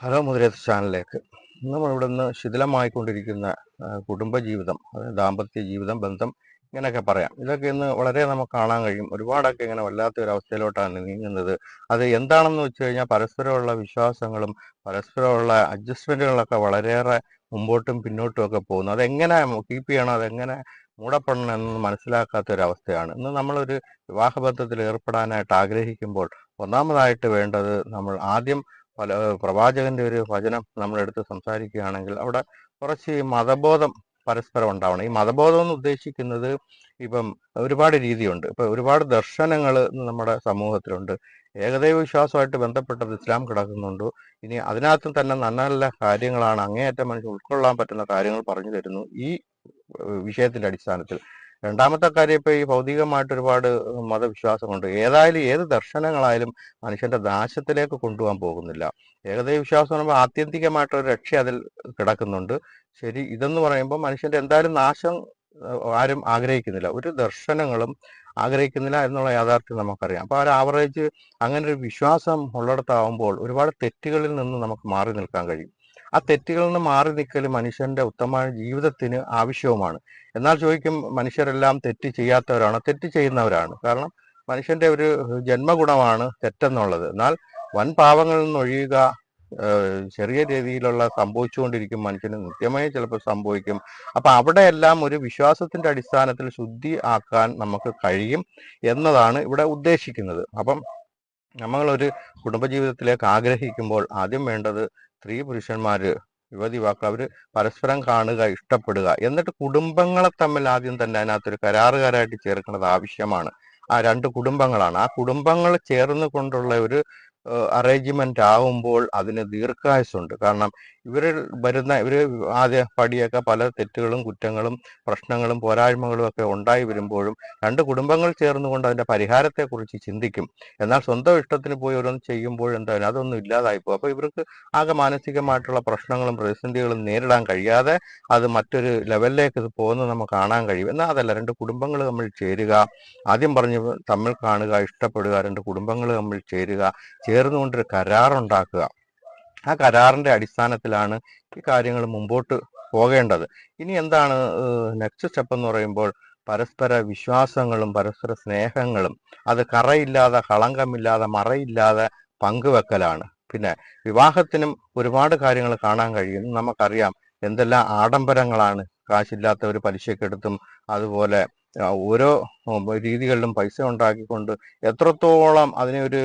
Hello മുദ്രേത്ത് ചാനലിലേക്ക്. നമ്മളിവിടെ നിന്ന് ശിഥിലമായിക്കൊണ്ടിരിക്കുന്ന കുടുംബജീവിതം അതായത് ദാമ്പത്യ ജീവിതം ബന്ധം ഇങ്ങനെയൊക്കെ പറയാം. ഇതൊക്കെ ഇന്ന് വളരെ നമുക്ക് കാണാൻ കഴിയും. ഒരുപാടൊക്കെ ഇങ്ങനെ വല്ലാത്ത ഒരു അവസ്ഥയിലോട്ടാണ് നീങ്ങുന്നത്. അത് എന്താണെന്ന് വെച്ച് കഴിഞ്ഞാൽ പരസ്പരമുള്ള വിശ്വാസങ്ങളും പരസ്പരമുള്ള അഡ്ജസ്റ്റ്മെന്റുകളൊക്കെ വളരെയേറെ മുമ്പോട്ടും പിന്നോട്ടും ഒക്കെ പോകുന്നു. അതെങ്ങനെ കീപ്പ് ചെയ്യണം അതെങ്ങനെ മൂടപ്പെടണം എന്ന് മനസ്സിലാക്കാത്ത ഒരു അവസ്ഥയാണ് ഇന്ന് നമ്മളൊരു വിവാഹബന്ധത്തിൽ ഏർപ്പെടാനായിട്ട് ആഗ്രഹിക്കുമ്പോൾ ഒന്നാമതായിട്ട് വേണ്ടത് നമ്മൾ ആദ്യം പല പ്രവാചകന്റെ ഒരു വചനം നമ്മളെടുത്ത് സംസാരിക്കുകയാണെങ്കിൽ അവിടെ കുറച്ച് മതബോധം പരസ്പരം ഉണ്ടാവണം. ഈ മതബോധം എന്ന് ഉദ്ദേശിക്കുന്നത് ഇപ്പം ഒരുപാട് രീതിയുണ്ട്. ഇപ്പൊ ഒരുപാട് ദർശനങ്ങൾ നമ്മുടെ സമൂഹത്തിലുണ്ട്. ഏകദൈവ വിശ്വാസമായിട്ട് ബന്ധപ്പെട്ടത് ഇസ്ലാം കിടക്കുന്നുണ്ട്. ഇനി അതിനകത്തും തന്നെ നല്ല നല്ല കാര്യങ്ങളാണ് അങ്ങേയറ്റം മനുഷ്യൻ ഉൾക്കൊള്ളാൻ പറ്റുന്ന കാര്യങ്ങൾ പറഞ്ഞു തരുന്നു ഈ വിഷയത്തിന്റെ അടിസ്ഥാനത്തിൽ. രണ്ടാമത്തെ കാര്യം ഇപ്പൊ ഈ ഭൗതികമായിട്ട് ഒരുപാട് മതവിശ്വാസമുണ്ട് ഏതായാലും ഏത് ദർശനങ്ങളായാലും മനുഷ്യന്റെ നാശത്തിലേക്ക് കൊണ്ടുപോകാൻ പോകുന്നില്ല. ഏകദൈവ വിശ്വാസം പറയുമ്പോൾ ആത്യന്തികമായിട്ടൊരു രക്ഷ അതിൽ കിടക്കുന്നുണ്ട്. ശരി ഇതെന്ന് പറയുമ്പോൾ മനുഷ്യന്റെ എന്തായാലും നാശം ആരും ആഗ്രഹിക്കുന്നില്ല. ഒരു ദർശനങ്ങളും ആഗ്രഹിക്കുന്നില്ല എന്നുള്ള യാഥാർത്ഥ്യം നമുക്കറിയാം. അപ്പൊ ആ ഒരു ആവറേജ് അങ്ങനെ ഒരു വിശ്വാസം ഉള്ളിടത്താവുമ്പോൾ ഒരുപാട് തെറ്റുകളിൽ നിന്ന് നമുക്ക് മാറി നിൽക്കാൻ കഴിയും. ആ തെറ്റുകളിൽ നിന്ന് മാറി നിൽക്കൽ മനുഷ്യന്റെ ഉത്തമമായ ജീവിതത്തിന് ആവശ്യവുമാണ്. എന്നാൽ ചോദിക്കും മനുഷ്യരെല്ലാം തെറ്റ് ചെയ്യാത്തവരാണ്? തെറ്റ് ചെയ്യുന്നവരാണ്. കാരണം മനുഷ്യന്റെ ഒരു ജന്മഗുണമാണ് തെറ്റെന്നുള്ളത്. എന്നാൽ വൻ പാവങ്ങളിൽ നിന്ന് ഒഴിയുക ചെറിയ രീതിയിലുള്ള സംഭവിച്ചുകൊണ്ടിരിക്കും മനുഷ്യന് നിത്യമായി ചിലപ്പോൾ സംഭവിക്കും. അപ്പൊ അവിടെയെല്ലാം ഒരു വിശ്വാസത്തിന്റെ അടിസ്ഥാനത്തിൽ ശുദ്ധി ആക്കാൻ നമുക്ക് കഴിയും എന്നതാണ് ഇവിടെ ഉദ്ദേശിക്കുന്നത്. അപ്പം നമ്മളൊരു കുടുംബജീവിതത്തിലേക്ക് ആഗ്രഹിക്കുമ്പോൾ ആദ്യം വേണ്ടത് സ്ത്രീ പുരുഷന്മാര് യുവതി യുവാക്കൾ അവർ പരസ്പരം കാണുക ഇഷ്ടപ്പെടുക എന്നിട്ട് കുടുംബങ്ങളെ തമ്മിൽ ആദ്യം തന്നെ അതിനകത്തൊരു കരാറുകാരായിട്ട് ചേർക്കേണ്ടത് ആവശ്യമാണ്. ആ രണ്ട് കുടുംബങ്ങളാണ്. ആ കുടുംബങ്ങൾ ചേർന്ന് കൊണ്ടുള്ള ഒരു അറേഞ്ച്മെന്റ് ആവുമ്പോൾ അതിന് ദീർഘായുസുണ്ട് കാരണം ഇവരിൽ വരുന്ന ഇവർ ആദ്യ പടിയൊക്കെ പല തെറ്റുകളും കുറ്റങ്ങളും പ്രശ്നങ്ങളും പോരായ്മകളും ഒക്കെ ഉണ്ടായി വരുമ്പോഴും രണ്ട് കുടുംബങ്ങൾ ചേർന്നുകൊണ്ട് അതിന്റെ പരിഹാരത്തെക്കുറിച്ച് ചിന്തിക്കും. എന്നാൽ സ്വന്തം ഇഷ്ടത്തിന് പോയി ഓരോന്ന് ചെയ്യുമ്പോൾ എന്തായാലും അതൊന്നും ഇല്ലാതായി പോകും. അപ്പോൾ ഇവർക്ക് ആകെ മാനസികമായിട്ടുള്ള പ്രശ്നങ്ങളും പ്രതിസന്ധികളും നേരിടാൻ കഴിയാതെ അത് മറ്റൊരു ലെവലിലേക്ക് ഇത് പോകുന്നത് നമുക്ക് കാണാൻ കഴിയും. എന്നാൽ അതല്ല രണ്ട് കുടുംബങ്ങൾ തമ്മിൽ ചേരുക ആദ്യം പറഞ്ഞു തമ്മിൽ കാണുക ഇഷ്ടപ്പെടുക രണ്ട് കുടുംബങ്ങൾ തമ്മിൽ ചേരുക ചേർന്നുകൊണ്ടൊരു കരാറുണ്ടാക്കുക. ആ കരാറിന്റെ അടിസ്ഥാനത്തിലാണ് ഈ കാര്യങ്ങൾ മുമ്പോട്ട് പോകേണ്ടത്. ഇനി എന്താണ് നെക്സ്റ്റ് സ്റ്റെപ്പ് എന്ന് പറയുമ്പോൾ പരസ്പര വിശ്വാസങ്ങളും പരസ്പര സ്നേഹങ്ങളും അത് കറയില്ലാതെ കളങ്കമില്ലാതെ മറയില്ലാതെ പങ്കുവെക്കലാണ്. പിന്നെ വിവാഹത്തിനും ഒരുപാട് കാര്യങ്ങൾ കാണാൻ കഴിയും. നമുക്കറിയാം എന്തെല്ലാം ആഡംബരങ്ങളാണ് കാശില്ലാത്തവർ പലിശക്കെടുത്തും അതുപോലെ ഓരോ രീതികളിലും പൈസ ഉണ്ടാക്കിക്കൊണ്ട് എത്രത്തോളം അതിനെ ഒരു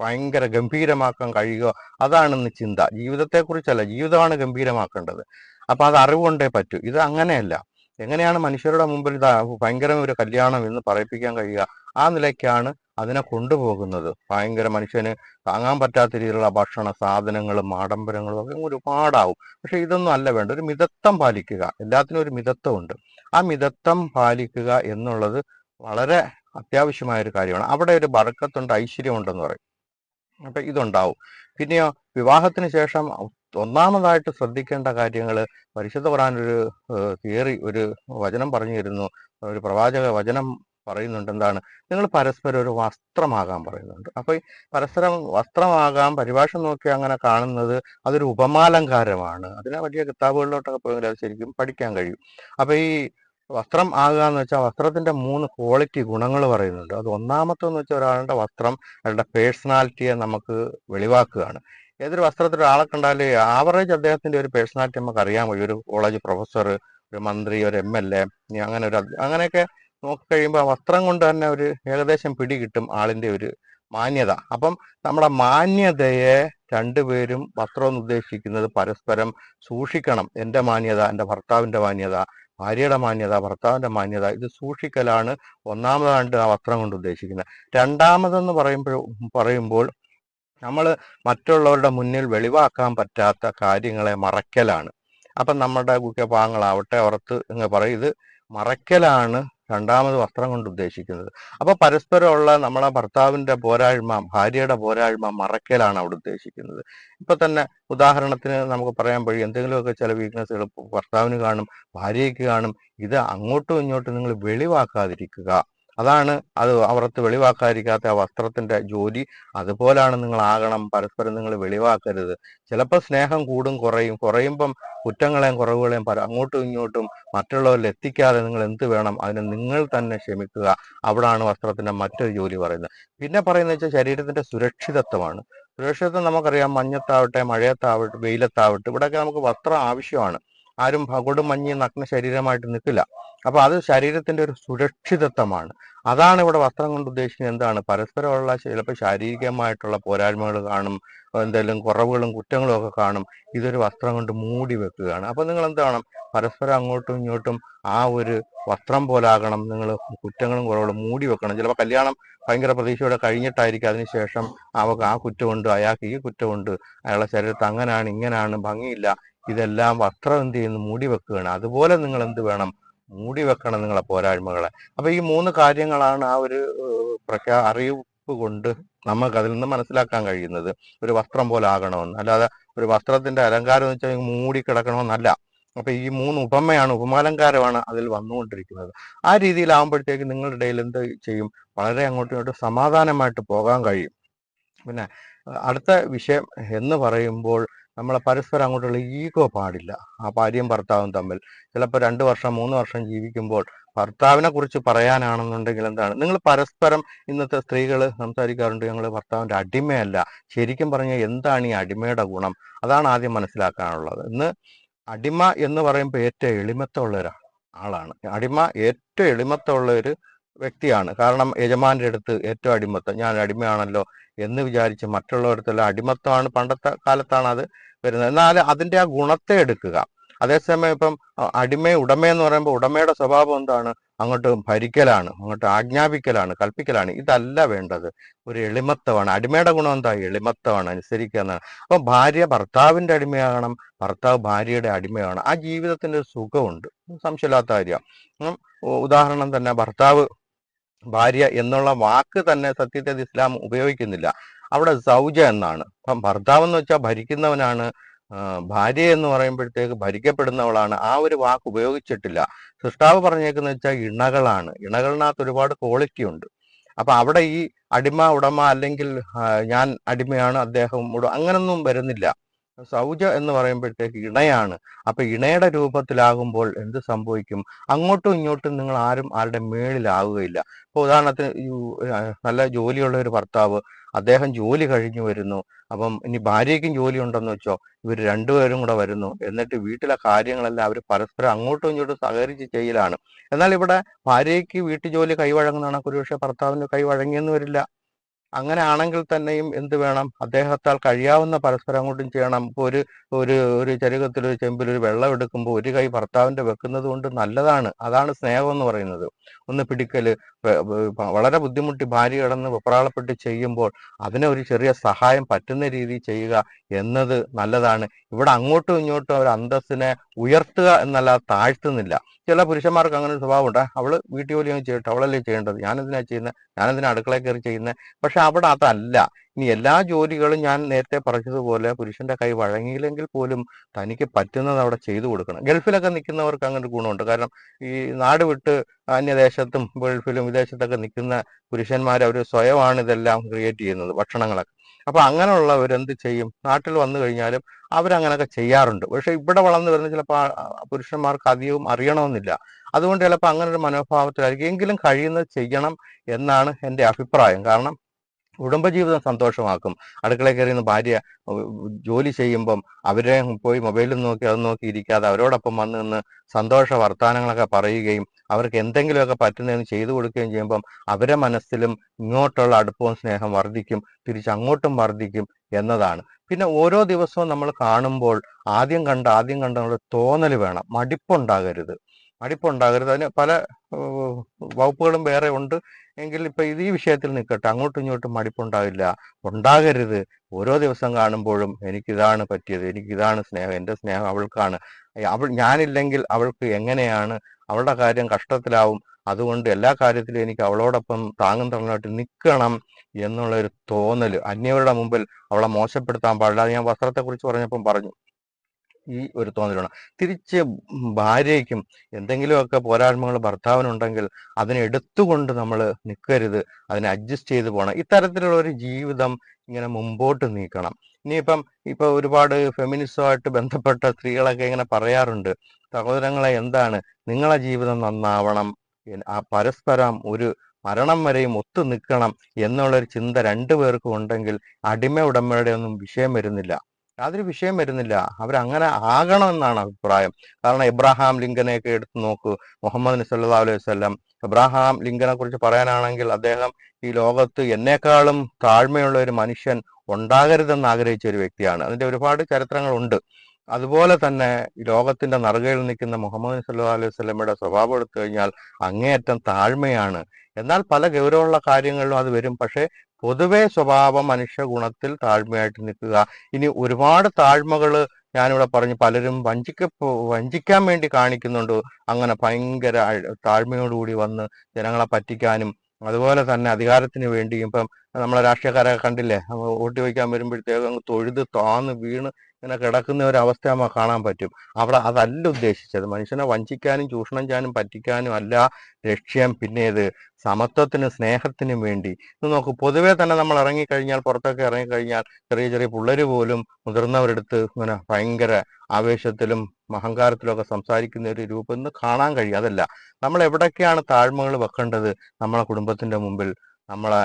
ഭയങ്കര ഗംഭീരമാക്കാൻ കഴിയുക അതാണെന്ന് ചിന്ത. ജീവിതത്തെക്കുറിച്ചല്ല ജീവിതമാണ് ഗംഭീരമാക്കേണ്ടത്. അപ്പൊ അത് അറിവുകൊണ്ടേ പറ്റൂ. ഇത് അങ്ങനെയല്ല. എങ്ങനെയാണ് മനുഷ്യരുടെ മുമ്പിൽ ഇതാ ഭയങ്കര ഒരു കല്യാണം എന്ന് പറയിപ്പിക്കാൻ കഴിയുക ആ നിലയ്ക്കാണ് അതിനെ കൊണ്ടുപോകുന്നത്. ഭയങ്കര മനുഷ്യന് താങ്ങാൻ പറ്റാത്ത രീതിയിലുള്ള ഭക്ഷണ സാധനങ്ങളും ആഡംബരങ്ങളും ഒക്കെ ഒരുപാടാവും. പക്ഷെ ഇതൊന്നും അല്ല വേണ്ട ഒരു മിതത്വം പാലിക്കുക. എല്ലാത്തിനും ഒരു മിതത്വമുണ്ട്. ആ മിതത്വം പാലിക്കുക എന്നുള്ളത് വളരെ അത്യാവശ്യമായ ഒരു കാര്യമാണ്. അവിടെ ഒരു ബറക്കത്തുണ്ട് ഐശ്വര്യമുണ്ടെന്ന് പറയും. അപ്പൊ ഇതുണ്ടാവും. പിന്നെയോ വിവാഹത്തിന് ശേഷം ഒന്നാമതായിട്ട് ശ്രദ്ധിക്കേണ്ട കാര്യങ്ങൾ പരിശുദ്ധ ഖുർആൻ ഒരു തിയറി ഒരു വചനം പറഞ്ഞു തരുന്നു ഒരു പ്രവാചക വചനം പറയുന്നുണ്ട് എന്താണ്? നിങ്ങൾ പരസ്പരം ഒരു വസ്ത്രമാകാൻ പറയുന്നുണ്ട്. അപ്പൊ ഈ പരസ്പരം വസ്ത്രമാകാം പരിഭാഷ നോക്കി അങ്ങനെ കാണുന്നത് അതൊരു ഉപമാലങ്കാരമാണ്. അതിനെ വലിയ കിതാബുകളിലോട്ടൊക്കെ പോയെങ്കിൽ അത് ശരിക്കും പഠിക്കാൻ കഴിയും. അപ്പൊ ഈ വസ്ത്രം ആകുക എന്ന് വെച്ചാൽ വസ്ത്രത്തിന്റെ മൂന്ന് ക്വാളിറ്റി ഗുണങ്ങൾ പറയുന്നുണ്ട്. അത് ഒന്നാമത്തെ എന്ന് വെച്ചാൽ ഒരാളുടെ വസ്ത്രം അയാളുടെ പേഴ്സണാലിറ്റിയെ നമുക്ക് വെളിവാക്കുകയാണ്. ഏതൊരു വസ്ത്രത്തിൽ ഒരാളെ കണ്ടാൽ ആവറേജ് അദ്ദേഹത്തിന്റെ ഒരു പേഴ്സണാലിറ്റി നമുക്ക് അറിയാൻ കഴിയും ഒരു കോളേജ് പ്രൊഫസർ ഒരു മന്ത്രി ഒരു എം എൽ എ അങ്ങനെ ഒരു അങ്ങനെയൊക്കെ നോക്കിക്കഴിയുമ്പോൾ വസ്ത്രം കൊണ്ട് തന്നെ ഒരു ഏകദേശം പിടി കിട്ടും ആളിന്റെ ഒരു മാന്യത. അപ്പം നമ്മുടെ മാന്യതയെ രണ്ടുപേരും വസ്ത്രം ഉദ്ദേശിക്കുന്നത് പരസ്പരം സൂക്ഷിക്കണം. എന്റെ മാന്യത എന്റെ ഭർത്താവിന്റെ മാന്യത ഭാര്യയുടെ മാന്യത ഭർത്താവിന്റെ മാന്യത ഇത് സൂക്ഷിക്കലാണ് ഒന്നാമതായിട്ട് ആ വസ്ത്രം കൊണ്ട് ഉദ്ദേശിക്കുന്നത്. രണ്ടാമതെന്ന് പറയുമ്പോൾ പറയുമ്പോൾ നമ്മൾ മറ്റുള്ളവരുടെ മുന്നിൽ വെളിവാക്കാൻ പറ്റാത്ത കാര്യങ്ങളെ മറയ്ക്കലാണ്. അപ്പം നമ്മുടെ ഗുഹ്യഭാഗങ്ങളാവട്ടെ ഓർത്ത് എന്ന് പറയും ഇത് മറയ്ക്കലാണ് രണ്ടാമത് വസ്ത്രം കൊണ്ട് ഉദ്ദേശിക്കുന്നത്. അപ്പൊ പരസ്പരമുള്ള നമ്മളെ ഭർത്താവിന്റെ പോരായ്മ ഭാര്യയുടെ പോരായ്മ മറക്കലാണ് അവിടെ ഉദ്ദേശിക്കുന്നത്. ഇപ്പൊ തന്നെ ഉദാഹരണത്തിന് നമുക്ക് പറയാൻ വഴി എന്തെങ്കിലുമൊക്കെ ചില വീക്ക്നെസ്സുകൾ ഭർത്താവിന് കാണും ഭാര്യയ്ക്ക് കാണും. ഇത് അങ്ങോട്ടും ഇങ്ങോട്ടും നിങ്ങൾ വെളിവാക്കാതിരിക്കുക. അതാണ് അത് അവർക്ക് വെളിവാക്കാതിരിക്കാത്ത ആ വസ്ത്രത്തിന്റെ ജോലി. അതുപോലാണ് നിങ്ങൾ ആകണം പരസ്പരം നിങ്ങൾ വെളിവാക്കരുത്. ചിലപ്പോൾ സ്നേഹം കൂടും കുറയും. കുറയുമ്പം കുറ്റങ്ങളെയും കുറവുകളെയും പല അങ്ങോട്ടും ഇങ്ങോട്ടും മറ്റുള്ളവരിൽ എത്തിക്കാതെ നിങ്ങൾ എന്ത് വേണം അതിനെ നിങ്ങൾ തന്നെ ക്ഷമിക്കുക. അവിടാണ് വസ്ത്രത്തിന്റെ മറ്റൊരു ജോലി പറയുന്നത്. പിന്നെ പറയുന്നത് വെച്ചാൽ ശരീരത്തിന്റെ സുരക്ഷിതത്വമാണ്. സുരക്ഷിതത്വം നമുക്കറിയാം മഞ്ഞത്താവട്ടെ മഴയത്താവട്ടെ വെയിലത്താവട്ടെ ഇവിടെയൊക്കെ നമുക്ക് വസ്ത്രം ആവശ്യമാണ്. ആരും കൊടും മഞ്ഞ് നഗ്ന ശരീരമായിട്ട് നിൽക്കില്ല. അപ്പൊ അത് ശരീരത്തിന്റെ ഒരു സുരക്ഷിതത്വമാണ്. അതാണ് ഇവിടെ വസ്ത്രം കൊണ്ട് ഉദ്ദേശിക്കുന്നത് എന്താണ്? പരസ്പരമുള്ള ചിലപ്പോൾ ശാരീരികമായിട്ടുള്ള പോരായ്മകൾ കാണും എന്തെങ്കിലും കുറവുകളും കുറ്റങ്ങളും ഒക്കെ കാണും. ഇതൊരു വസ്ത്രം കൊണ്ട് മൂടി വെക്കുകയാണ്. അപ്പൊ നിങ്ങൾ എന്താണ് പരസ്പരം അങ്ങോട്ടും ഇങ്ങോട്ടും ആ ഒരു വസ്ത്രം പോലാകണം. നിങ്ങൾ കുറ്റങ്ങളും കുറവുകളും മൂടി വെക്കണം. ചിലപ്പോൾ കല്യാണം ഭയങ്കര പ്രതീക്ഷയോടെ കഴിഞ്ഞിട്ടായിരിക്കും അതിനുശേഷം അവ ആ കുറ്റമുണ്ട് അയാൾക്ക് ഈ കുറ്റമുണ്ട് അയാളുടെ ശരീരത്ത് അങ്ങനെയാണ് ഇങ്ങനാണ് ഭംഗിയില്ല. ഇതെല്ലാം വസ്ത്രം എന്ത് ചെയ്യുന്നു? മൂടി വെക്കുകയാണ്. അതുപോലെ നിങ്ങൾ എന്ത് വേണം? മൂടി വെക്കണം നിങ്ങളെ പോരായ്മകളെ. അപ്പൊ ഈ മൂന്ന് കാര്യങ്ങളാണ് ആ ഒരു പ്രഖ്യാ അറിയിപ്പ് കൊണ്ട് നമുക്ക് അതിൽ നിന്ന് മനസ്സിലാക്കാൻ കഴിയുന്നത്. ഒരു വസ്ത്രം പോലെ ആകണമെന്ന്. അല്ലാതെ ഒരു വസ്ത്രത്തിന്റെ അലങ്കാരം എന്ന് വെച്ചാൽ മൂടി കിടക്കണമെന്നല്ല. അപ്പൊ ഈ മൂന്ന് ഉപമയാണ് ഉപമാലങ്കാരമാണ് അതിൽ വന്നുകൊണ്ടിരിക്കുന്നത്. ആ രീതിയിലാവുമ്പോഴത്തേക്ക് നിങ്ങളുടെ ഇടയിൽ എന്ത് ചെയ്യും? വളരെ അങ്ങോട്ടും ഇങ്ങോട്ടും സമാധാനമായിട്ട് പോകാൻ കഴിയും. പിന്നെ അടുത്ത വിഷയം എന്ന് പറയുമ്പോൾ നമ്മളെ പരസ്പരം അങ്ങോട്ടുള്ള ഈഗോ പാടില്ല ആ ഭാര്യയും ഭർത്താവും തമ്മിൽ. ചിലപ്പോൾ രണ്ട് വർഷം മൂന്ന് വർഷം ജീവിക്കുമ്പോൾ ഭർത്താവിനെ കുറിച്ച് പറയാനാണെന്നുണ്ടെങ്കിൽ എന്താണ്? നിങ്ങൾ പരസ്പരം ഇന്നത്തെ സ്ത്രീകൾ സംസാരിക്കാറുണ്ട് ഞങ്ങൾ ഭർത്താവിന്റെ അടിമയല്ല. ശരിക്കും പറഞ്ഞാൽ എന്താണ് ഈ അടിമയുടെ ഗുണം? അതാണ് ആദ്യം മനസ്സിലാക്കാനുള്ളത്. ഇന്ന് അടിമ എന്ന് പറയുമ്പോൾ ഏറ്റവും എളിമത്തമുള്ള ഒരു ആളാണ്. അടിമ ഏറ്റവും എളിമത്തമുള്ള ഒരു വ്യക്തിയാണ്. കാരണം യജമാന്റെ അടുത്ത് ഏറ്റവും അടിമത്തം. ഞാൻ അടിമയാണല്ലോ എന്ന് വിചാരിച്ച് മറ്റുള്ളവരത്തെല്ലാം അടിമത്തമാണ് പണ്ടത്തെ കാലത്താണ് അത് വരുന്നത്. എന്നാൽ അതിന്റെ ആ ഗുണത്തെ എടുക്കുക. അതേസമയം ഇപ്പം അടിമ ഉടമ എന്ന് പറയുമ്പോൾ ഉടമയുടെ സ്വഭാവം എന്താണ്? അങ്ങോട്ട് ഭരിക്കലാണ് അങ്ങോട്ട് ആജ്ഞാപിക്കലാണ് കൽപ്പിക്കലാണ്. ഇതല്ല വേണ്ടത്. ഒരു എളിമത്വമാണ് അടിമയുടെ ഗുണം എന്താ? എളിമത്തമാണ്. അനുസരിക്കുക എന്നാണ്. അപ്പൊ ഭാര്യ ഭർത്താവിന്റെ അടിമയാകണം. ഭർത്താവ് ഭാര്യയുടെ അടിമയാണ്. ആ ജീവിതത്തിന്റെ ഒരു സുഖമുണ്ട്. സംശയമില്ലാത്ത കാര്യം. ഉദാഹരണം തന്നെ ഭർത്താവ് ഭാര്യ എന്നുള്ള വാക്ക് തന്നെ സത്യത്തെ ഇസ്ലാം ഉപയോഗിക്കുന്നില്ല. അവിടെ സൗജ എന്നാണ്. അപ്പം ഭർത്താവ് എന്ന് വെച്ചാൽ ഭരിക്കുന്നവനാണ് ഭാര്യ എന്ന് പറയുമ്പോഴത്തേക്ക് ഭരിക്കപ്പെടുന്നവളാണ്. ആ ഒരു വാക്ക് ഉപയോഗിച്ചിട്ടില്ല. സൃഷ്ടാവ് പറഞ്ഞേക്കുന്ന വെച്ചാൽ ഇണകളാണ്. ഇണകളിനകത്ത് ഒരുപാട് ക്വാളിറ്റി ഉണ്ട്. അപ്പൊ അവിടെ ഈ അടിമ ഉടമ അല്ലെങ്കിൽ ഞാൻ അടിമയാണ് അദ്ദേഹം ഉട അങ്ങനൊന്നും വരുന്നില്ല. സൗജ എന്ന് പറയുമ്പോഴത്തേക്ക് ഇണയാണ്. അപ്പൊ ഇണയുടെ രൂപത്തിലാകുമ്പോൾ എന്ത് സംഭവിക്കും? അങ്ങോട്ടും ഇങ്ങോട്ടും നിങ്ങൾ ആരും ആരുടെ മേളിലാവുകയില്ല. ഇപ്പൊ ഉദാഹരണത്തിന് നല്ല ജോലിയുള്ള ഒരു ഭർത്താവ് അദ്ദേഹം ജോലി കഴിഞ്ഞു വരുന്നു. അപ്പം ഇനി ഭാര്യയ്ക്കും ജോലി ഉണ്ടെന്ന് വെച്ചോ ഇവർ രണ്ടുപേരും കൂടെ വരുന്നു. എന്നിട്ട് വീട്ടിലെ കാര്യങ്ങളെല്ലാം അവർ പരസ്പരം അങ്ങോട്ടും ഇങ്ങോട്ടും സഹകരിച്ച് ചെയ്യലാണ്. എന്നാൽ ഇവിടെ ഭാര്യയ്ക്ക് വീട്ടു ജോലി കൈവഴങ്ങുന്നതാണ് ഒരുപക്ഷെ ഭർത്താവിന് കൈവഴങ്ങിയെന്ന് വരില്ല. അങ്ങനെ ആണെങ്കിൽ തന്നെയും എന്ത് വേണം? അദ്ദേഹത്താൽ കഴിയാവുന്ന പരസ്പരം അങ്ങോട്ടും ചെയ്യണം. ഒരു ഒരു ഒരു ചരുകത്തിൽ ഒരു ചെമ്പിൽ ഒരു വെള്ളം എടുക്കുമ്പോൾ ഒരു കൈ ഭർത്താവിന്റെ വെക്കുന്നത് കൊണ്ട് നല്ലതാണ്. അതാണ് സ്നേഹം എന്ന് പറയുന്നത്. ഒന്ന് പിടിക്കൽ വളരെ ബുദ്ധിമുട്ടി ഭാര്യ കിടന്ന് വെപ്രാളപ്പെട്ട് ചെയ്യുമ്പോൾ അതിനെ ഒരു ചെറിയ സഹായം പറ്റുന്ന രീതിയിൽ ചെയ്യുക എന്നത് നല്ലതാണ്. ഇവിടെ അങ്ങോട്ടും ഇങ്ങോട്ടും അവർ അന്തസ്സിനെ ഉയർത്തുക എന്നല്ല താഴ്ത്തുന്നില്ല. ചില പുരുഷന്മാർക്ക് അങ്ങനെ ഒരു സ്വഭാവം ഉണ്ട് അവൾ വീട്ടു ജോലി അങ്ങ് ചെയ്യട്ടെ അവളല്ലേ ചെയ്യേണ്ടത്? ഞാനെന്തിനാ ചെയ്യുന്നത്? ഞാനെന്തിനാ അടുക്കളയിൽ കയറി ചെയ്യുന്നത്? പക്ഷെ അവിടെ അതല്ല. ഇനി എല്ലാ ജോലികളും ഞാൻ നേരത്തെ പറഞ്ഞതുപോലെ പുരുഷന്റെ കൈ വഴങ്ങിയില്ലെങ്കിൽ പോലും തനിക്ക് പറ്റുന്നത് അവിടെ ചെയ്തു കൊടുക്കണം. ഗൾഫിലൊക്കെ നിൽക്കുന്നവർക്ക് അങ്ങനെ ഒരു ഗുണമുണ്ട്. കാരണം ഈ നാട് വിട്ട് അന്യദേശത്തും ഗൾഫിലും വിദേശത്തൊക്കെ നിൽക്കുന്ന പുരുഷന്മാർ അവർ സ്വയമാണ് ഇതെല്ലാം ക്രിയേറ്റ് ചെയ്യുന്നത് ഭക്ഷണങ്ങളൊക്കെ. അപ്പൊ അങ്ങനെയുള്ളവർ എന്ത് ചെയ്യും? നാട്ടിൽ വന്നു കഴിഞ്ഞാലും അവരങ്ങനെയൊക്കെ ചെയ്യാറുണ്ട്. പക്ഷെ ഇവിടെ വളർന്നു വരുന്ന ചിലപ്പോൾ പുരുഷന്മാർക്ക് അധികവും അറിയണമെന്നില്ല. അതുകൊണ്ട് ചിലപ്പോൾ അങ്ങനെ ഒരു മനോഭാവത്തിലായിരിക്കും. എങ്കിലും കഴിയുന്നത് ചെയ്യണം എന്നാണ് എന്റെ അഭിപ്രായം. കാരണം കുടുംബജീവിതം സന്തോഷമാക്കും. അടുക്കളയിൽ നിന്ന് ഭാര്യ ജോലി ചെയ്യുമ്പം അവരെ പോയി മൊബൈലിൽ നോക്കി അത് നോക്കി ഇരിക്കാതെ അവരോടൊപ്പം വന്ന് നിന്ന് സന്തോഷ വർത്തമാനങ്ങളൊക്കെ പറയുകയും അവർക്ക് എന്തെങ്കിലുമൊക്കെ പറ്റുന്നതെന്ന് ചെയ്തു കൊടുക്കുകയും ചെയ്യുമ്പം അവരെ മനസ്സിലും ഇങ്ങോട്ടുള്ള അടുപ്പവും സ്നേഹം വർദ്ധിക്കും തിരിച്ചങ്ങോട്ടും വർദ്ധിക്കും എന്നതാണ്. പിന്നെ ഓരോ ദിവസവും നമ്മൾ കാണുമ്പോൾ ആദ്യം കണ്ട ആദ്യം കണ്ട നമ്മൾ തോന്നൽ വേണം. മടിപ്പുണ്ടാകരുത്. മടിപ്പുണ്ടാകരുത്. അതിന് പല വകുപ്പുകളും വേറെ ഉണ്ട്. എങ്കിൽ ഇപ്പൊ ഇത് ഈ വിഷയത്തിൽ നിൽക്കട്ടെ അങ്ങോട്ടും ഇങ്ങോട്ടും മടിപ്പുണ്ടാവില്ല. ഉണ്ടാകരുത്. ഓരോ ദിവസം കാണുമ്പോഴും എനിക്കിതാണ് പറ്റിയത് എനിക്കിതാണ് സ്നേഹം എന്റെ സ്നേഹം അവൾക്കാണ്. അവൾ ഞാനില്ലെങ്കിൽ അവൾക്ക് എങ്ങനെയാണ്? അവളുടെ കാര്യം കഷ്ടത്തിലാവും. അതുകൊണ്ട് എല്ലാ കാര്യത്തിലും എനിക്ക് അവളോടൊപ്പം താങ്ങും തള്ളനായിട്ട് നിൽക്കണം എന്നുള്ള ഒരു തോന്നൽ അന്യവരുടെ മുമ്പിൽ അവളെ മോശപ്പെടുത്താൻ പാടില്ല. അത് ഞാൻ വസ്ത്രത്തെക്കുറിച്ച് പറഞ്ഞപ്പം പറഞ്ഞു. ഈ ഒരു തോന്നലാണ്. തിരിച്ച് ഭാര്യയ്ക്കും എന്തെങ്കിലുമൊക്കെ പോരായ്മകൾ ഭർത്താവിനുണ്ടെങ്കിൽ അതിനെ എടുത്തുകൊണ്ട് നമ്മൾ നിൽക്കരുത് അതിനെ അഡ്ജസ്റ്റ് ചെയ്ത് പോകണം ഇത്തരത്തിലുള്ള ഒരു ജീവിതം ഇങ്ങനെ മുമ്പോട്ട് നീക്കണം. ഇനിയിപ്പം ഇപ്പൊ ഒരുപാട് ഫെമിനിസമായിട്ട് ബന്ധപ്പെട്ട സ്ത്രീകളൊക്കെ ഇങ്ങനെ പറയാറുണ്ട്. സഹോദരങ്ങളെ എന്താണ്? നിങ്ങളെ ജീവിതം നന്നാവണം. ആ പരസ്പരം ഒരു മരണം വരെയും ഒത്തു നിൽക്കണം എന്നുള്ളൊരു ചിന്ത രണ്ടു പേർക്കും ഉണ്ടെങ്കിൽ അടിമ ഉടമയുടെ ഒന്നും വിഷയം വരുന്നില്ല. യാതൊരു വിഷയം വരുന്നില്ല. അവരങ്ങനെ ആകണമെന്നാണ് അഭിപ്രായം. കാരണം ഇബ്രാഹാം ലിങ്കനെയൊക്കെ എടുത്തു നോക്കൂ. മുഹമ്മദ് സല്ലല്ലാഹു അലൈഹി വസല്ലം. ഇബ്രാഹാം ലിങ്കനെ കുറിച്ച് പറയാനാണെങ്കിൽ അദ്ദേഹം ഈ ലോകത്ത് എന്നേക്കാളും താഴ്മയുള്ള ഒരു മനുഷ്യൻ ഉണ്ടാകരുതെന്ന് ആഗ്രഹിച്ച ഒരു വ്യക്തിയാണ്. അതിന്റെ ഒരുപാട് ചരിത്രങ്ങളുണ്ട്. അതുപോലെ തന്നെ ലോകത്തിന്റെ നറുകയിൽ നിൽക്കുന്ന മുഹമ്മദ് സല്ലു അലൈഹി സ്വലമയുടെ സ്വഭാവം എടുത്തു കഴിഞ്ഞാൽ അങ്ങേയറ്റം താഴ്മയാണ്. എന്നാൽ പല ഗൗരവമുള്ള കാര്യങ്ങളിലും അത് വരും. പക്ഷേ പൊതുവേ സ്വഭാവം മനുഷ്യ ഗുണത്തിൽ താഴ്മയായിട്ട് നിൽക്കുക. ഇനി ഒരുപാട് താഴ്മകൾ ഞാനിവിടെ പറഞ്ഞു പലരും വഞ്ചിക്ക വഞ്ചിക്കാൻ വേണ്ടി കാണിക്കുന്നുണ്ട്. അങ്ങനെ ഭയങ്കര താഴ്മയോടുകൂടി വന്ന് ജനങ്ങളെ പറ്റിക്കാനും അതുപോലെ തന്നെ അധികാരത്തിന് വേണ്ടിയും. ഇപ്പം നമ്മളെ രാഷ്ട്രീയക്കാരെ കണ്ടില്ലേ? വോട്ട് ചോദിക്കാൻ വരുമ്പോഴത്തേക്ക് തൊഴുത് താന്ന് വീണ് ഇങ്ങനെ കിടക്കുന്ന ഒരു അവസ്ഥ കാണാൻ പറ്റും. അവിടെ അതല്ല ഉദ്ദേശിച്ചത്. മനുഷ്യനെ വഞ്ചിക്കാനും ചൂഷണം ചെയ്യാനും പറ്റിക്കാനും അല്ല ലക്ഷ്യം. പിന്നെ ഇത് സമത്വത്തിനും സ്നേഹത്തിനും വേണ്ടി. ഇത് നോക്കൂ പൊതുവേ തന്നെ നമ്മൾ ഇറങ്ങിക്കഴിഞ്ഞാൽ പുറത്തൊക്കെ ഇറങ്ങിക്കഴിഞ്ഞാൽ ചെറിയ ചെറിയ പിള്ളേർ പോലും മുതിർന്നവരെടുത്ത് ഇങ്ങനെ ഭയങ്കര ആവേശത്തിലും അഹങ്കാരത്തിലും ഒക്കെ സംസാരിക്കുന്ന ഒരു രൂപം ഇന്ന് കാണാൻ കഴിയും. അതല്ല നമ്മൾ എവിടൊക്കെയാണ് താഴ്മകൾ വെക്കേണ്ടത്? നമ്മളെ കുടുംബത്തിന്റെ മുമ്പിൽ നമ്മളെ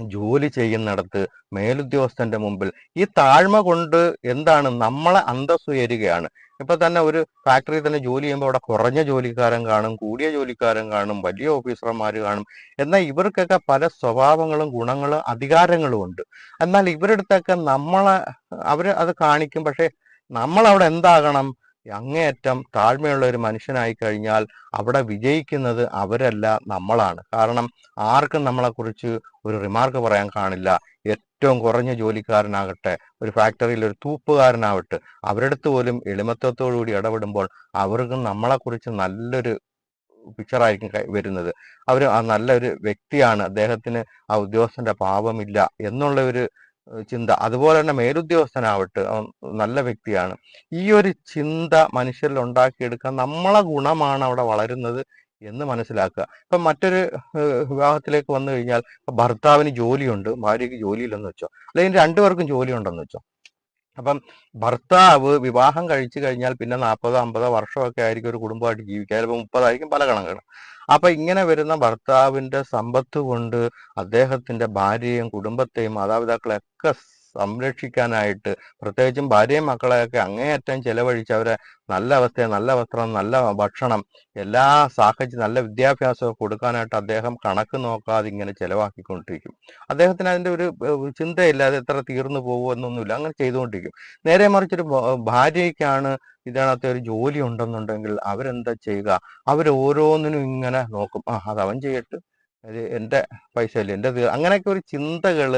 ജോലി ചെയ്യുന്നിടത്ത് മേലുദ്യോഗസ്ഥന്റെ മുമ്പിൽ ഈ താഴ്മ കൊണ്ട് എന്താണ് നമ്മളെ അന്തസ് ഉയരുകയാണ്. ഇപ്പൊ തന്നെ ഒരു ഫാക്ടറിയിൽ തന്നെ ജോലി ചെയ്യുമ്പോൾ അവിടെ കുറഞ്ഞ ജോലിക്കാരൻ കാണും കൂടിയ ജോലിക്കാരൻ കാണും വലിയ ഓഫീസർമാർ കാണും. എന്നാൽ ഇവർക്കൊക്കെ പല സ്വഭാവങ്ങളും ഗുണങ്ങളും അധികാരങ്ങളും ഉണ്ട്. എന്നാൽ ഇവരുടെ അടുത്തൊക്കെ നമ്മളെ അവർ അത് കാണിക്കും. പക്ഷെ നമ്മൾ അവിടെ എന്താകണം? അങ്ങേയറ്റം താഴ്മയുള്ള ഒരു മനുഷ്യനായി കഴിഞ്ഞാൽ അവിടെ വിജയിക്കുന്നത് അവരല്ല നമ്മളാണ്. കാരണം ആർക്കും നമ്മളെക്കുറിച്ച് ഒരു റിമാർക്ക് പറയാൻ കാണില്ല. ഏറ്റവും കുറഞ്ഞ ജോലിക്കാരനാകട്ടെ ഒരു ഫാക്ടറിയിൽ ഒരു തൂപ്പുകാരനാവട്ടെ അവരടുത്ത് പോലും എളിമത്വത്തോടുകൂടി ഇടപെടുമ്പോൾ അവർക്കും നമ്മളെക്കുറിച്ച് നല്ലൊരു പിക്ചറായിരിക്കും വരുന്നത്. അവർ ആ നല്ലൊരു വ്യക്തിയാണ്. അദ്ദേഹത്തിന് ആ ഉദ്യോഗസ്ഥന്റെ പാപമില്ല എന്നുള്ള ഒരു ചിന്ത. അതുപോലെ തന്നെ മേലുദ്യോഗസ്ഥനാവട്ടെ നല്ല വ്യക്തിയാണ്. ഈ ഒരു ചിന്ത മനുഷ്യരിൽ ഉണ്ടാക്കിയെടുക്കാൻ നമ്മളെ ഗുണമാണ് അവിടെ വളരുന്നത് എന്ന് മനസ്സിലാക്കുക. ഇപ്പം മറ്റൊരു വിവാഹത്തിലേക്ക് വന്നു കഴിഞ്ഞാൽ ഭർത്താവിന് ജോലിയുണ്ട് ഭാര്യയ്ക്ക് ജോലിയില്ലെന്ന് വെച്ചോ അല്ലെങ്കിൽ രണ്ടുപേർക്കും ജോലിയുണ്ടെന്ന് വെച്ചോ അപ്പം ഭർത്താവ് വിവാഹം കഴിച്ചു കഴിഞ്ഞാൽ പിന്നെ നാൽപ്പതോ അമ്പതോ വർഷമൊക്കെ ആയിരിക്കും ഒരു കുടുംബമായിട്ട് ജീവിക്കാൻ. ചിലപ്പോൾ മുപ്പതായിരിക്കും പല കണക്കുകൾ. അപ്പൊ ഇങ്ങനെ വരുന്ന ഭർത്താവിന്റെ സമ്പത്ത് കൊണ്ട് അദ്ദേഹത്തിന്റെ ഭാര്യയും കുടുംബത്തെയും മാതാപിതാക്കളെയൊക്കെ സംരക്ഷിക്കാനായിട്ട് പ്രത്യേകിച്ചും ഭാര്യയും മക്കളെയൊക്കെ അങ്ങേയറ്റം ചെലവഴിച്ച് അവരെ നല്ല അവസ്ഥ നല്ല വസ്ത്രം നല്ല ഭക്ഷണം എല്ലാ സാഹചര്യം നല്ല വിദ്യാഭ്യാസവും കൊടുക്കാനായിട്ട് അദ്ദേഹം കണക്ക് നോക്കാതെ ഇങ്ങനെ ചെലവാക്കിക്കൊണ്ടിരിക്കും. അദ്ദേഹത്തിന് അതിന്റെ ഒരു ചിന്തയില്ലാതെ ചിന്തയില്ല എത്ര തീർന്നു പോകുമോ എന്നൊന്നുമില്ല അങ്ങനെ ചെയ്തുകൊണ്ടിരിക്കും. നേരെ മറിച്ചൊരു ഭാര്യയ്ക്കാണ് ഇതിനകത്ത് ഒരു ജോലി ഉണ്ടെന്നുണ്ടെങ്കിൽ അവരെന്താ ചെയ്യുക? അവർ ഓരോന്നിനും ഇങ്ങനെ നോക്കും. ആ അത് അവൻ ചെയ്യട്ട്. ഇത് എന്റെ പൈസ അല്ലേ എന്റെ തീ-" അങ്ങനെയൊക്കെ ഒരു ചിന്തകൾ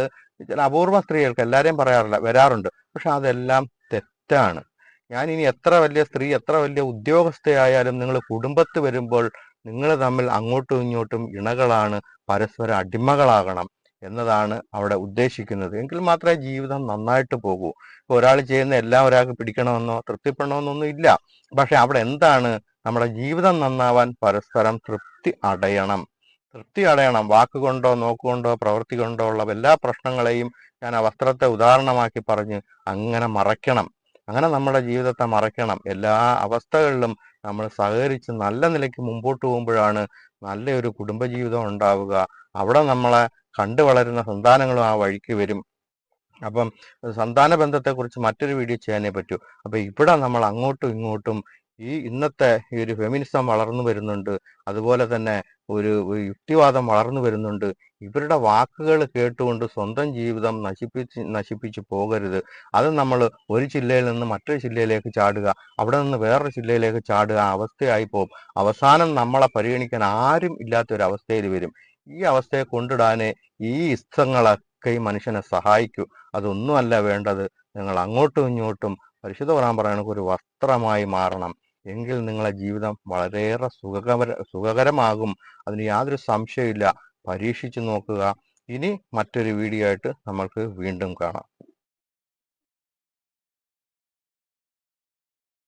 ചില അപൂർവ സ്ത്രീകൾക്ക് എല്ലാരെയും പറയാറില്ല വരാറുണ്ട്. പക്ഷെ അതെല്ലാം തെറ്റാണ്. ഞാൻ ഇനി എത്ര വലിയ സ്ത്രീ എത്ര വലിയ ഉദ്യോഗസ്ഥയായാലും നിങ്ങൾ കുടുംബത്ത് വരുമ്പോൾ നിങ്ങൾ തമ്മിൽ അങ്ങോട്ടും ഇങ്ങോട്ടും ഇണകളാണ് പരസ്പര അടിമകളാകണം എന്നതാണ് അവിടെ ഉദ്ദേശിക്കുന്നത്. എങ്കിൽ മാത്രമേ ജീവിതം നന്നായിട്ട് പോകൂ. ഇപ്പൊ ഒരാൾ ചെയ്യുന്ന എല്ലാം ഒരാൾക്ക് പിടിക്കണമെന്നോ തൃപ്തിപ്പെടണമെന്നൊന്നും ഇല്ല. പക്ഷെ അവിടെ എന്താണ്? നമ്മുടെ ജീവിതം നന്നാവാൻ പരസ്പരം തൃപ്തി അടയണം. തൃപ്തി അടയണം. വാക്കുകൊണ്ടോ നോക്കുകൊണ്ടോ പ്രവൃത്തി കൊണ്ടോ ഉള്ള എല്ലാ പ്രശ്നങ്ങളെയും ഞാൻ ആ വസ്ത്രത്തെ ഉദാഹരണമാക്കി പറഞ്ഞ് അങ്ങനെ മറയ്ക്കണം. അങ്ങനെ നമ്മുടെ ജീവിതത്തെ മറയ്ക്കണം. എല്ലാ അവസ്ഥകളിലും നമ്മൾ സഹകരിച്ച് നല്ല നിലയ്ക്ക് മുമ്പോട്ട് പോകുമ്പോഴാണ് നല്ലൊരു കുടുംബജീവിതം ഉണ്ടാവുക. അവിടെ നമ്മളെ കണ്ടു വളരുന്ന സന്താനങ്ങളും ആ വഴിക്ക് വരും. അപ്പം സന്താന ബന്ധത്തെക്കുറിച്ച് മറ്റൊരു വീഡിയോ ചെയ്യാനേ പറ്റൂ. അപ്പം ഇവിടെ നമ്മൾ അങ്ങോട്ടും ഇങ്ങോട്ടും ഈ ഇന്നത്തെ ഈ ഒരു ഫെമിനിസം വളർന്നു വരുന്നുണ്ട്. അതുപോലെ തന്നെ ഒരു യുക്തിവാദം വളർന്നു വരുന്നുണ്ട്. ഇവരുടെ വാക്കുകൾ കേട്ടുകൊണ്ട് സ്വന്തം ജീവിതം നശിപ്പിച്ച് നശിപ്പിച്ച് പോകരുത്. അത് നമ്മൾ ഒരു ജില്ലയിൽ നിന്ന് മറ്റൊരു ജില്ലയിലേക്ക് ചാടുക അവിടെ നിന്ന് വേറൊരു ജില്ലയിലേക്ക് ചാടുക അവസ്ഥയായി പോകും. അവസാനം നമ്മളെ പരിഗണിക്കാൻ ആരും ഇല്ലാത്ത ഒരു അവസ്ഥയിൽ വരും. ഈ അവസ്ഥയെ കൊണ്ടിടാനേ ഈ ഇഷ്ടങ്ങളൊക്കെ ഈ മനുഷ്യനെ സഹായിക്കൂ. അതൊന്നുമല്ല വേണ്ടത്. നിങ്ങൾ അങ്ങോട്ടും ഇങ്ങോട്ടും പരിശുദ്ധ പറയാൻ പറയണക്കൊരു വസ്ത്രമായി മാറണം. എങ്കിൽ നിങ്ങളെ ജീവിതം വളരെയേറെ സുഖകര സുഖകരമാകും. അതിന് യാതൊരു സംശയമില്ല പരീക്ഷിച്ചു നോക്കുക. ഇനി മറ്റൊരു വീഡിയോ ആയിട്ട് നമ്മൾക്ക് വീണ്ടും കാണാം.